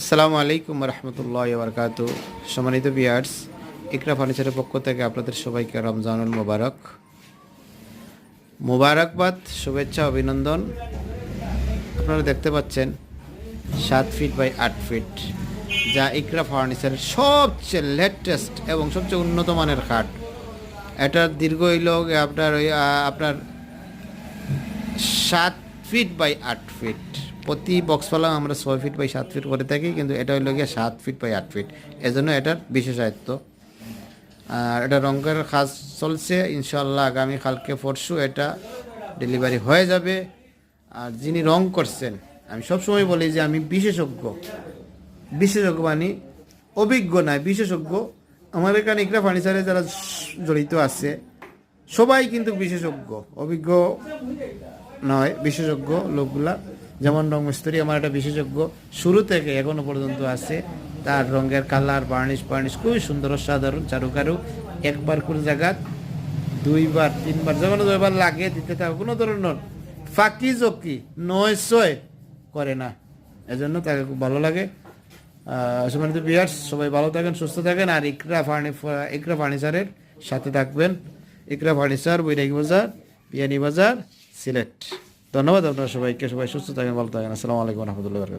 আসসালামু আলাইকুম রহমতুল্লাহ বরকাত সম্মানিত বিয়ার্স ইকরা ফার্নিচারের পক্ষ থেকে আপনাদের সবাইকে রমজানুল মোবারক। মোবারকবাদ, শুভেচ্ছা, অভিনন্দন। আপনারা দেখতে পাচ্ছেন, সাত ফিট বাই আট ফিট যা ইকরা ফার্নিচারের সবচেয়ে লেটেস্ট এবং সবচেয়ে উন্নত মানের খাট। এটার দীর্ঘ হইল আপনার ওই আপনার সাত ফিট বাই আট ফিট প্রতি বক্স পালাম আমরা ছয় ফিট বাই সাত ফিট করে থাকি, কিন্তু এটা হইল গিয়ে সাত ফিট বাই আট ফিট এজন্য এটার বিশেষায়িত্ব। আর এটা রঙের কাজ চলছে ইনশাল্লাহ আগামী কালকে পরশু এটা ডেলিভারি হয়ে যাবে। আর যিনি রং করছেন, আমি সবসময় বলি যে আমি বিশেষজ্ঞ। বিশেষজ্ঞ মানে অভিজ্ঞ নয়, বিশেষজ্ঞ। আমার এখানে ইকরা ফার্নিচারে যারা জড়িত আছে, সবাই কিন্তু বিশেষজ্ঞ। অভিজ্ঞ নয়, বিশেষজ্ঞ লোকগুলা। যেমন রং মিস্ত্রি আমার একটা বিশেষজ্ঞ, শুরু থেকে এখনও পর্যন্ত আছে। তার রঙের কালার বার্নিশ বার্নিশ খুবই সুন্দর সাধারণ চারুকারু, একবার কোনো জায়গা দুইবার, তিনবার যেমন দুইবার লাগে, দিতে থাকে কোনো ধরনের ফাঁকি জকি নয় ছয় করে না। এজন্য তাকে খুব ভালো লাগে। সম্মানিত সবাই ভালো থাকেন, সুস্থ থাকেন, আর ইকরা ফার্নি ইকরা ফার্নিচারের সাথে থাকবেন। ইকরা ফার্নিচার, বৈরাগী বাজার পিয়ানি বাজার, সিলেট। ধন্যবাদ আপনারা সবাইকে সবাই সুস্থ থাকেন ভালো থাকেন। আসসালামু আলাইকুম রহমতুল্লাহ